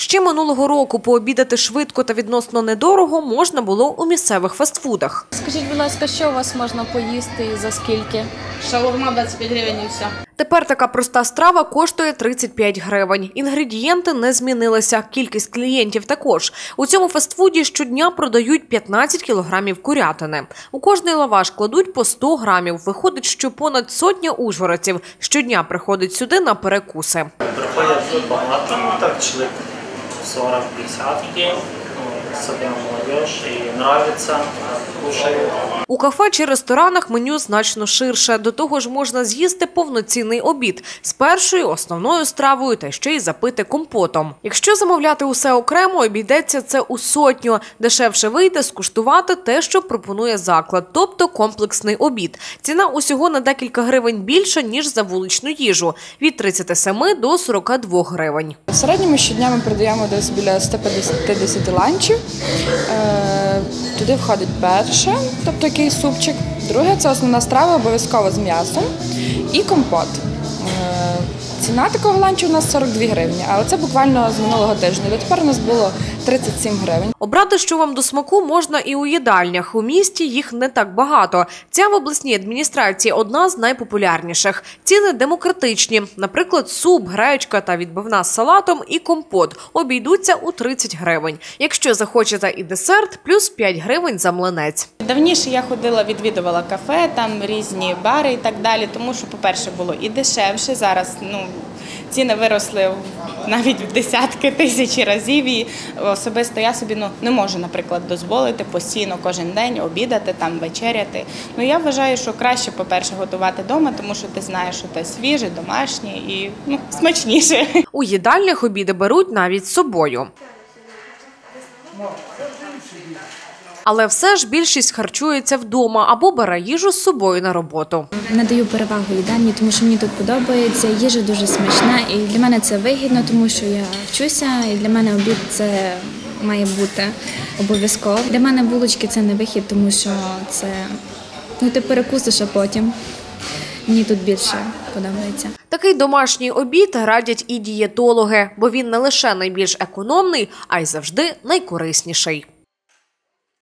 Ще минулого року пообідати швидко та відносно недорого можна було у місцевих фастфудах. Скажіть, будь ласка, що у вас можна поїсти і за скільки? Шаурма 25 гривень і все. Тепер така проста страва коштує 35 гривень. Інгредієнти не змінилися. Кількість клієнтів також. У цьому фастфуді щодня продають 15 кілограмів курятини. У кожний лаваш кладуть по 100 грамів. Виходить, що понад сотня ужгородців щодня приходить сюди на перекуси. Приходять багато, ну так чоловік 40-50 в день. Ну, Особенно молодежь и нравится, кушают. У кафе чи ресторанах меню значно ширше. До того ж, можна з'їсти повноцінний обід з першою основною стравою та ще й запити компотом. Якщо замовляти усе окремо, обійдеться це у сотню. Дешевше вийде скуштувати те, що пропонує заклад, тобто комплексний обід. Ціна усього на декілька гривень більша ніж за вуличну їжу від 37 до 42 гривень. В середньому щодня ми продаємо десь біля 150 ланчів. Е, Туди входить перше, тобто якийсь супчик. Друге це основна страва, обов'язково з м'ясом і компот. Ціна такого ланчу у нас 42 гривні, але це буквально з минулого тижня. Дотепер у нас було 37 гривень. Обрати, що вам до смаку, можна і у їдальнях. У місті їх не так багато. Ця в обласній адміністрації одна з найпопулярніших. Ціни демократичні. Наприклад, суп, гречка та відбивна з салатом і компот обійдуться у 30 гривень. Якщо захочете і десерт, плюс 5 гривень за млинець. Давніше я ходила, відвідувала кафе, там різні бари і так далі. Тому що, по-перше, було і дешевше. Зараз ну ціни виросли навіть в десятки тисяч разів. І особисто я собі ну не можу, наприклад, дозволити постійно кожен день обідати там, вечеряти. Ну я вважаю, що краще, по-перше, готувати вдома, тому що ти знаєш, що це свіже, домашнє і ну смачніше. У їдальнях обіди беруть навіть з собою. Але все ж більшість харчується вдома або бере їжу з собою на роботу. Надаю перевагу їдальні, тому що мені тут подобається. Їжа дуже смачна, і для мене це вигідно, тому що я вчуся, і для мене обід це має бути обов'язково. Для мене булочки це не вихід, тому що це ну ти перекусиш, а потім мені тут більше подобається. Такий домашній обід радять і дієтологи, бо він не лише найбільш економний, а й завжди найкорисніший.